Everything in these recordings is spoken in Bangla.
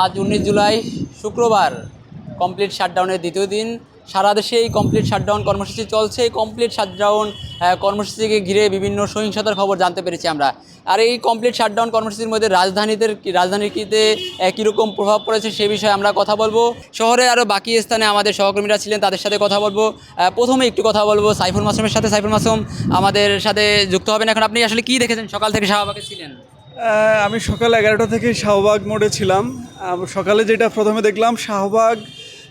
আজ উনিশ জুলাই, শুক্রবার। কমপ্লিট শাটডাউনের দ্বিতীয় দিন। সারা দেশে এই কমপ্লিট শাটডাউন কর্মসূচি চলছে। এই কমপ্লিট শাটডাউন কর্মসূচিকে ঘিরে বিভিন্ন সহিংসতার খবর জানতে পেরেছি আমরা। আর এই কমপ্লিট শাটডাউন কর্মসূচির মধ্যে রাজধানীতে রাজধানীর কীতে কীরকম প্রভাব পড়েছে সে বিষয়ে আমরা কথা বলব। শহরে আরও বাকি স্থানে আমাদের সহকর্মীরা ছিলেন, তাদের সাথে কথা বলব। প্রথমে একটু কথা বলব সাইফুল মাসুমের সাথে। সাইফুল মাসুম, আমাদের সাথে যুক্ত হবেন। এখন আপনি আসলে কী দেখেছেন? সকাল থেকে শাহবাগে ছিলেন। আমি সকাল এগারোটা থেকে শাহবাগ মোড়ে ছিলাম। সকালে যেটা প্রথমে দেখলাম, শাহবাগ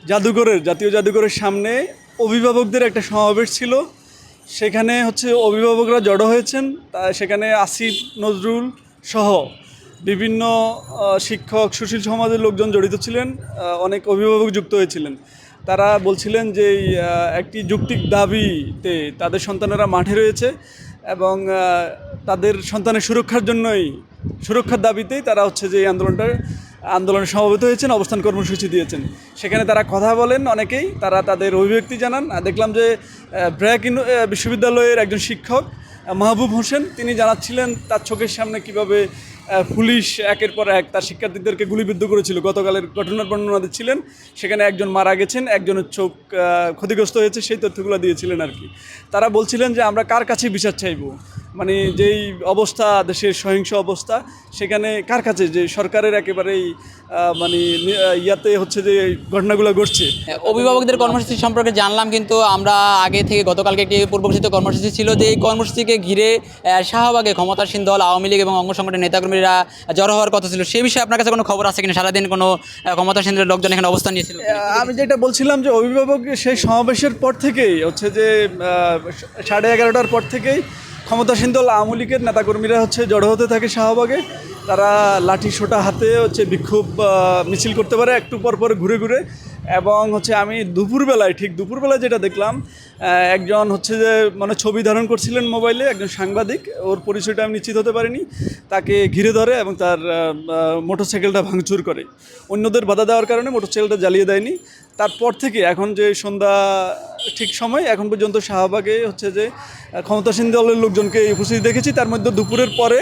জাদুঘরের, জাতীয় জাদুঘরের সামনে অভিভাবকদের একটা সমাবেশ ছিল। সেখানে হচ্ছে অভিভাবকরা জড়ো হয়েছেন, তা সেখানে আসিফ, নজরুল সহ বিভিন্ন শিক্ষক, সুশীল সমাজের লোকজন জড়িত ছিলেন অনেক অভিভাবক যুক্ত হয়েছিলেন। তারা বলছিলেন যে একটি যুক্তিক দাবিতে তাদের সন্তানেরা মাঠে রয়েছে এবং তাদের সন্তানের সুরক্ষার জন্যই সুরক্ষার দাবিতেই তারা হচ্ছে যে এই আন্দোলনটার আন্দোলনে সমবেত হয়েছেন, অবস্থান কর্মসূচি দিয়েছেন। সেখানে তারা কথা বলেন অনেকেই, তারা তাদের অভিব্যক্তি জানান। দেখলাম যে ব্র্যাক বিশ্ববিদ্যালয়ের একজন শিক্ষক মাহবুব হোসেন, তিনি জানাচ্ছিলেন তার চোখের সামনে কীভাবে পুলিশ একের পর এক তার শিক্ষার্থীদেরকে গুলিবিদ্ধ করেছিল। গতকালের ঘটনার বর্ণনা দিচ্ছিলেন সেখানে একজন মারা গেছেন, একজনের চোখ ক্ষতিগ্রস্ত হয়েছে, সেই তথ্যগুলো দিয়েছিলেন আর কি। তারা বলছিলেন যে, আমরা কার কাছে বিচার চাইব? মানে যেই অবস্থা, দেশের সহিংস অবস্থা, সেখানে কার কাছে? যে সরকারের একেবারেই মানে ইয়াতে হচ্ছে যে ঘটনাগুলো ঘটছে। অভিভাবকদের কর্মসূচি সম্পর্কে জানলাম, কিন্তু আমরা আগে থেকে গতকালকে একটি পূর্বঘোষিত কর্মসূচি ছিল যে, এই কর্মসূচিকে ঘিরে শাহবাগে ক্ষমতাসীন দল, আওয়ামী লীগ এবং অঙ্গ সংগঠনের নেতাকর্মীরা জড়ো হওয়ার কথা ছিল। সেই বিষয়ে আপনার কাছে কোনো খবর আছে কিনা? সারাদিন কোনো ক্ষমতা ক্ষমতাসীন লোকজন এখানে অবস্থান নিয়েছিল আমি যেটা বলছিলাম যে অভিভাবক সেই সমাবেশের পর থেকেই, হচ্ছে যে সাড়ে এগারোটার পর থেকেই ক্ষমতাসীন দল আওয়ামী লীগের নেতাকর্মীরা হচ্ছে জড়ো হতে থাকে শাহবাগে। তারা লাঠি সোটা হাতে হচ্ছে বিক্ষোভ মিছিল করতে পারে একটু পর পর ঘুরে ঘুরে। এবং হচ্ছে আমি দুপুরবেলায়, ঠিক দুপুরবেলায় যেটা দেখলাম একজন হচ্ছে যে মানে ছবি ধারণ করছিলেন মোবাইলে, একজন সাংবাদিক। ওর পরিচয়টা আমি নিশ্চিত হতে পারিনি। তাকে ঘিরে ধরে এবং তার মোটরসাইকেলটা ভাঙচুর করে। অন্যদের বাধা দেওয়ার কারণে মোটরসাইকেলটা জ্বালিয়ে দেয়নি। তারপর থেকে এখন যে সন্ধ্যা ঠিক সময়। এখন পর্যন্ত শাহবাগে হচ্ছে যে ক্ষমতাসীন দলের লোকজনকে উপস্থিত দেখেছি। তার মধ্যে দুপুরের পরে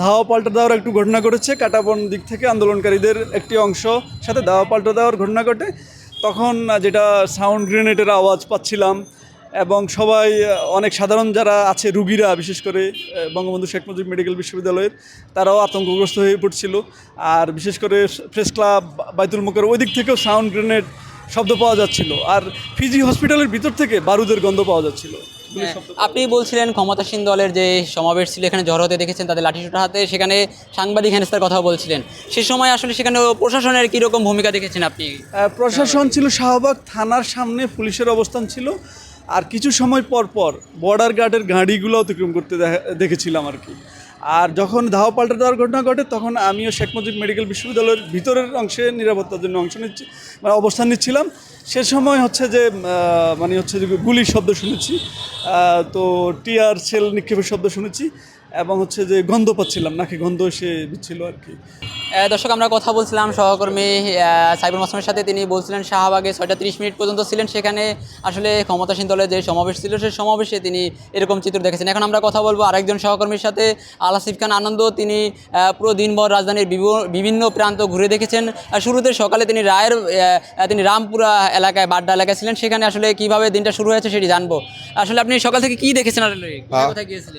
ধাওয়া পাল্টা দেওয়ার একটু ঘটনা ঘটেছে। কাটাবন দিক থেকে আন্দোলনকারীদের একটি অংশ সাথে ধাওয়া পাল্টা দেওয়ার ঘটনা ঘটে। তখন যেটা সাউন্ড গ্রেনেডের আওয়াজ পাচ্ছিলাম এবং সবাই অনেক সাধারণ যারা আছে, রুগীরা, বিশেষ করে বঙ্গবন্ধু শেখ মুজিব মেডিকেল বিশ্ববিদ্যালয়ের, তারাও আতঙ্কগ্রস্ত হয়ে পড়ছিল। আর বিশেষ করে প্রেস ক্লাব বাইতুল মুখের ওই দিক থেকেও সাউন্ড গ্রেনেড শব্দ পাওয়া যাচ্ছিল। আর ফিজি হসপিটালের ভিতর থেকে বারুদের গন্ধ পাওয়া যাচ্ছিল। আপনি বলছিলেন ক্ষমতাসীন দলের যে সমাবেশ ছিল এখানে জড়ো হতে দেখেছেন তাদের লাঠিসোটা হাতে সেখানে সাংবাদিক হেনস্তার কথা বলছিলেন। সে সময় আসলে সেখানে প্রশাসনের কীরকম ভূমিকা দেখেছেন আপনি? প্রশাসন ছিল শাহবাগ থানার সামনে পুলিশের অবস্থান ছিল। আর কিছু সময় পর পর বর্ডার গার্ডের গাড়িগুলো অতিক্রম করতে দেখেছিলাম আর কি। আর যখন ধাওয়া পাল্টা দেওয়ার ঘটনা ঘটে, তখন আমিও শেখ মুজিব মেডিকেল বিশ্ববিদ্যালয়ের ভিতরের অংশে নিরাপত্তার জন্য অংশ নিচ্ছি মানে অবস্থান নিচ্ছিলাম। সে সময় হচ্ছে যে মানে হচ্ছে যে গুলির শব্দ শুনেছি তো টিয়ার সেল নিক্ষেপের শব্দ শুনেছি, এবং হচ্ছে যে গন্ধ পাচ্ছিলাম, নাকি গন্ধ এসে দিচ্ছিল আর কি। দর্শক আমরা কথা বলছিলাম সহকর্মী সাইবুল মাসুমের সাথে। তিনি বলছিলেন শাহবাগে ছয়টা তিরিশ মিনিট পর্যন্ত ছিলেন সেখানে। আসলে ক্ষমতাসীন দলের যে সমাবেশ ছিল সেই সমাবেশে তিনি এরকম চিত্র দেখেছেন। এখন আমরা কথা বলব আরেকজন সহকর্মীর সাথে আল আসিফ খান আনন্দ। তিনি পুরো দিনভর রাজধানীর বিভিন্ন প্রান্ত ঘুরে দেখেছেন। শুরুতে সকালে তিনি রায়ের তিনি রামপুরা এলাকায় বাড্ডা এলাকায় ছিলেন। সেখানে আসলে কীভাবে দিনটা শুরু হয়েছে সেটি জানব। আসলে আপনি সকাল থেকে কি দেখেছেন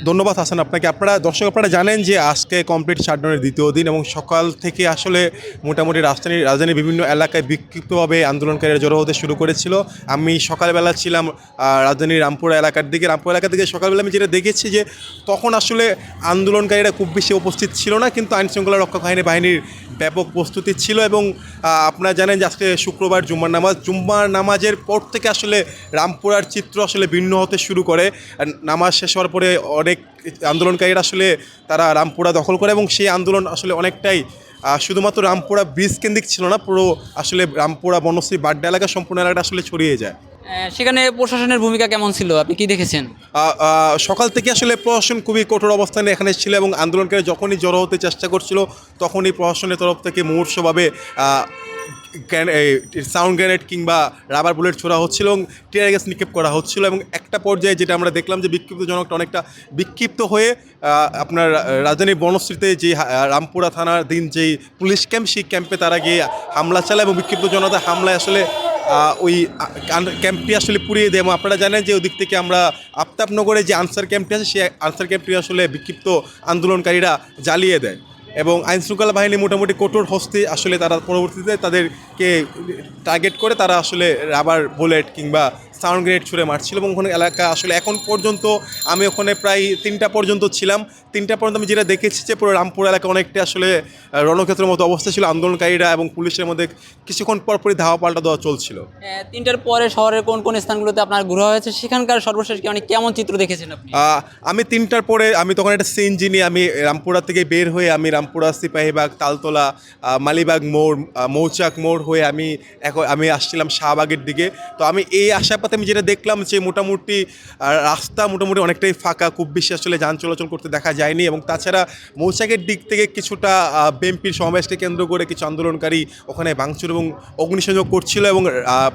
ধন্যবাদ হাসান আপনাকে। আপনারা দর্শক আপনারা জানেন যে আজকে কমপ্লিট শাটডাউনের দ্বিতীয় দিন এবং সকাল থেকে আসলে মোটামুটি রাজধানীর রাজধানীর বিভিন্ন এলাকায় বিক্ষিপ্তভাবে আন্দোলনকারীরা জড়ো হতে শুরু করেছিল। আমি সকালবেলা ছিলাম রাজধানীর রামপুরা এলাকার দিকে। রামপুরা এলাকা থেকে সকালবেলা আমি যেটা দেখেছি যে, তখন আসলে আন্দোলনকারীরা খুব বেশি উপস্থিত ছিল না, কিন্তু আইনশৃঙ্খলা রক্ষক বাহিনী বাহিনীর ব্যাপক প্রস্তুতি ছিল এবং আপনারা জানেন যে আজকে শুক্রবার জুম্মার নামাজ। জুম্মার নামাজের পর থেকে আসলে রামপুরার চিত্র আসলে ভিন্ন হতে শুরু করে। নামাজ শেষ হওয়ার পরে অনেক আন্দোলনকারীরা আসলে তারা রামপুরা দখল করে এবং সেই আন্দোলন আসলে অনেকটাই শুধুমাত্র রামপুরা ব্রিজ কেন্দ্রিক ছিল না পুরো আসলে রামপুরা বনশ্রী বাড্ডা এলাকা সম্পূর্ণ এলাকাটা আসলে ছড়িয়ে যায়। সেখানে প্রশাসনের ভূমিকা কেমন ছিল? আপনি কি দেখেছেন? সকাল থেকে আসলে প্রশাসন খুবই কঠোর অবস্থানে এখানে ছিল এবং আন্দোলনকারী যখনই জড়ো হতে চেষ্টা করছিল তখনই প্রশাসনের তরফ থেকে মুমূর্ষভাবে আহ, সাউন্ড গ্রেনেড কিংবা রাবার বুলেট ছোড়া হচ্ছিল এবং টিয়ার গ্যাস নিক্ষেপ করা হচ্ছিল এবং একটা পর্যায়ে যেটা আমরা দেখলাম যে বিক্ষিপ্তজনকটা অনেকটা বিক্ষিপ্ত হয়ে আপনার রাজধানী বনশ্রীতে যে রামপুরা থানার দিন যেই পুলিশ ক্যাম্প, সেই ক্যাম্পে তারা গিয়ে হামলা চালায় এবং বিক্ষিপ্ত জনতা হামলায় আসলে ওই ক্যাম্পটি আসলে পুড়িয়ে দেয়। এবং আপনারা জানেন যে ওদিক থেকে আমরা আফতাবনগরে যে আনসার ক্যাম্পটি আছে, সেই আনসার ক্যাম্পটি আসলে বিক্ষিপ্ত আন্দোলনকারীরা জ্বালিয়ে দেয়। এবং আইন শৃঙ্খলা বাহিনী মোটামুটি কঠোর হস্তে আসলে তারা পরবর্তীতে তাদেরকে টার্গেট করে তারা আসলে রাবার বুলেট কিংবা সাউন্ড গ্রেনেড ছুড়ে মারছিল এবং ওখানে এলাকা আসলে এখন পর্যন্ত আমি ওখানে প্রায় তিনটা পর্যন্ত ছিলাম। তিনটা পর্যন্ত আমি যেটা দেখেছি যে পুরো রামপুর এলাকা অনেকটা আসলে রণক্ষেত্রের মতো অবস্থা ছিল। আন্দোলনকারীরা এবং পুলিশের মধ্যে কিছুক্ষণ পরপরই ধাওয়া পাল্টা দেওয়া চলছিল। তিনটার পরে শহরের কোন কোন স্থানগুলোতে আপনার ঘোরা হয়েছে? সেখানকার সর্বশেষ কি মানে কেমন চিত্র দেখেছেন আপনি? আমি তিনটার পরে আমি তখন একটা সিএনজি নিয়ে আমি রামপুরা থেকে বের হয়ে আমি রামপুরা সিপাহীবাগ তালতলা মালিবাগ মোড় মৌচাক মোড় হয়ে আমি এখন আমি আসছিলাম শাহবাগের দিকে। তো আমি এই আশাপাতে আমি যেটা দেখলাম যে মোটামুটি রাস্তা মোটামুটি অনেকটাই ফাঁকা খুব বেশি আসলে যান চলাচল করতে দেখা যায়নি এবং তাছাড়া মৌচাকের দিক থেকে কিছুটা বিএনপির সমাবেশকে কেন্দ্র করে কিছু আন্দোলনকারী ওখানে ভাঙচুর এবং অগ্নিসংযোগ করছিল এবং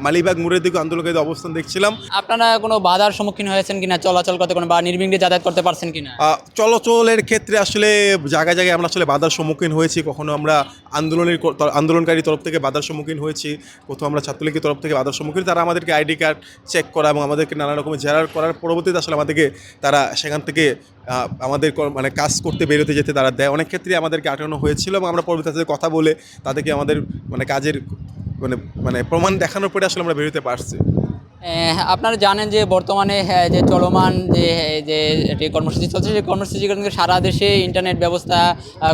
মালিবাগ মোড়ের দিকে আন্দোলনকারীদের অবস্থান দেখছিলাম। আপনারা কোনো বাধার সম্মুখীন হয়েছেন কিনা চলাচল করতে কোনো বা নির্বিঘ্নে যাতায়াত করতে পারছেন কিনা? চলাচলের ক্ষেত্রে আসলে জায়গায় জায়গায় আমরা আসলে বাধার সম্মুখীন হয়েছি কখনো আমরা আন্দোলনের আন্দোলনকারী তরফ থেকে বাধার সম্মুখীন হয়েছি কোথাও আমরা ছাত্রলীগের তরফ থেকে বাধার সম্মুখীন তারা আমাদেরকে আইডি কার্ড চেক করা এবং আমাদেরকে নানা রকমের জেরার করার পরবর্তীতে আসলে আমাদেরকে তারা সেখান থেকে আমাদের মানে কাজ করতে বেরোতে যেতে তারা দেয়। অনেক ক্ষেত্রে আমাদেরকে আটানো হয়েছিল এবং আমরা পরবর্তী তাদের কথা বলে তাদেরকে আমাদের মানে কাজের মানে মানে প্রমাণ দেখানোর পরে আসলে আমরা বেরোতে পারছি। আপনারা জানেন যে বর্তমানে হ্যাঁ, যে চলমান যে যে একটি কর্মসূচি চলছে সেই কর্মসূচি কিন্তু সারা দেশে ইন্টারনেট ব্যবস্থা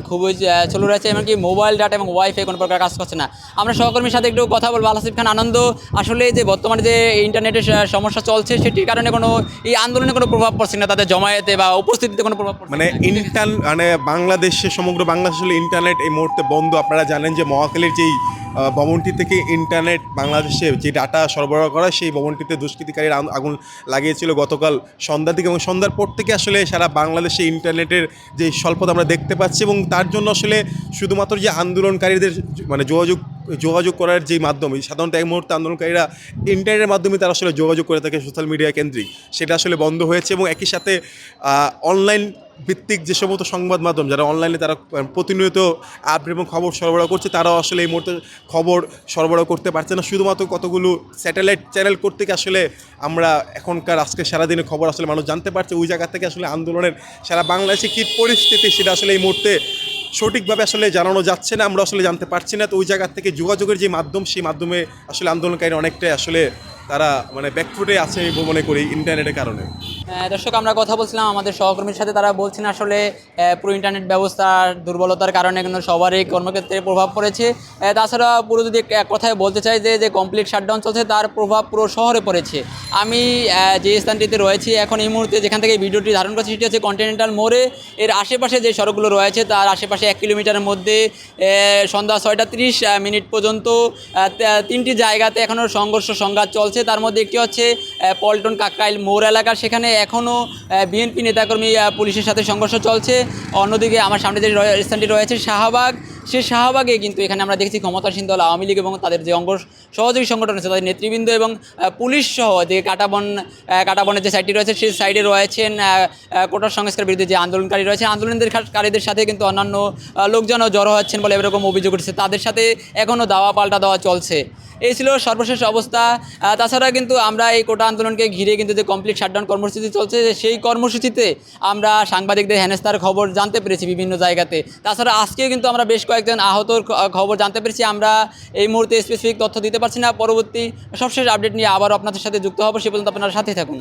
খুবই চালু রয়েছে এমনকি মোবাইল ডাটা এবং ওয়াইফাই কোনো প্রকার কাজ করছে না। আমরা সহকর্মীর সাথে একটু কথা বলব আলাসিফ খান আনন্দ। আসলে যে বর্তমানে যে ইন্টারনেটের সমস্যা চলছে সেটির কারণে কোনো এই আন্দোলনে কোনো প্রভাব পড়ছে না তাদের জমায়েতে বা উপস্থিতিতে কোনো প্রভাব পড়ছে মানে ইন্টার মানে বাংলাদেশে সমগ্র বাংলাদেশ আসলে ইন্টারনেট এই মুহূর্তে বন্ধ। আপনারা জানেন যে মহাখালীর যেই ভবনটি থেকে ইন্টারনেট বাংলাদেশে যে ডাটা সরবরাহ করা সেই ভবনটিতে দুষ্কৃতিকারীরা আগুন- লাগিয়েছিল গতকাল সন্ধ্যার দিকে এবং সন্ধ্যার পর থেকে আসলে সারা বাংলাদেশে ইন্টারনেটের যে স্বল্পতা আমরা দেখতে পাচ্ছি এবং তার জন্য আসলে শুধুমাত্র যে আন্দোলনকারীদের মানে যোগাযোগ যোগাযোগ করার যে মাধ্যম, সাধারণত এক মুহূর্তে আন্দোলনকারীরা ইন্টারনেটের মাধ্যমে তারা আসলে যোগাযোগ করে থাকে সোশ্যাল মিডিয়া কেন্দ্রিক। সেটা আসলে বন্ধ হয়েছে এবং একই সাথে অনলাইন ভিত্তিক যে সমস্ত সংবাদ মাধ্যম যারা অনলাইনে তারা প্রতিনিয়ত আপডেট এবং খবর সরবরাহ করছে, তারাও আসলে এই মুহূর্তে খবর সরবরাহ করতে পারছে না। শুধুমাত্র কতগুলো স্যাটেলাইট চ্যানেল করতে আসলে আমরা এখনকার, আজকে সারাদিনের খবর আসলে মানুষ জানতে পারছে। ওই জায়গা থেকে আসলে আন্দোলনের সারা বাংলাদেশে কী পরিস্থিতি সেটা আসলে এই মুহূর্তে সঠিকভাবে আসলে জানানো যাচ্ছে না, আমরা আসলে জানতে পারছি না। তো ওই জায়গা থেকে যোগাযোগের যে মাধ্যম, সেই মাধ্যমে আসলে আন্দোলনকারী অনেকটাই আসলে তারা মানে ব্যাকফুটে আছে মনে করি ইন্টারনেটের কারণে। দর্শক, আমরা কথা বলছিলাম আমাদের সহকর্মীর সাথে। তারা বলছেন আসলে পুরো ইন্টারনেট ব্যবস্থার দুর্বলতার কারণে কিন্তু সবারই কর্মক্ষেত্রে প্রভাব পড়েছে। তাছাড়া পুরো যদি এক- কথায় বলতে চাই যে যে কমপ্লিট শাটডাউন চলছে, তার প্রভাব পুরো শহরে পড়েছে। আমি যে স্থানটিতে রয়েছি, এখন এই মুহূর্তে যেখান থেকে ভিডিওটি ধারণ করছি, সেটি হচ্ছে কন্টিনেন্টাল মোড়ে। এর আশেপাশে যে সড়কগুলো রয়েছে, তার আশেপাশে এক কিলোমিটারের মধ্যে সন্ধ্যা ছয়টা তিরিশ মিনিট পর্যন্ত তিনটি জায়গাতে এখনও সংঘর্ষ সংঘাত চলছে। তার মধ্যে একটি হচ্ছে পল্টন কাকাইল মোড় এলাকা। সেখানে এখনও বিএনপি নেতাকর্মী পুলিশের সাথে সংঘর্ষ চলছে। অন্যদিকে আমার সামনে যে স্থানটি রয়েছে শাহবাগ। সে শাহবাগে কিন্তু এখানে আমরা দেখছি ক্ষমতাসীন দল, আওয়ামী লীগ এবং তাদের যে অঙ্গ সহযোগী সংগঠন আছে, তাদের নেতৃবৃন্দ এবং পুলিশ সহ যে কাটাবন কাটাবনের যে সাইডটি রয়েছে, সেই সাইডে রয়েছেন কোটার সংস্কার বিরুদ্ধে যে আন্দোলনকারী রয়েছে আন্দোলনকারীদের সাথে কিন্তু অন্যান্য লোকজনও জড়ো হচ্ছেন বলে এরকম অভিযোগ উঠেছে। তাদের সাথে এখনও দাওয়া পাল্টা দেওয়া চলছে। এই ছিল সর্বশেষ অবস্থা। তাছাড়া কিন্তু আমরা এই কোটা আন্দোলনকে ঘিরে কিন্তু যে কমপ্লিট শাটডাউন কর্মসূচি চলছে, সেই কর্মসূচিতে আমরা সাংবাদিকদের হেনস্থার খবর জানতে পেরেছি বিভিন্ন জায়গাতে। তাছাড়া আজকেও কিন্তু আমরা বেশ কয়েকজন আহতর খবর জানতে পেরেছি। আমরা এই মুহূর্তে স্পেসিফিক তথ্য দিতে পারছি না। পরবর্তী সবশেষ আপডেট নিয়ে আবার আপনাদের সাথে যুক্ত হব। সে পর্যন্ত আপনারা সাথে থাকুন।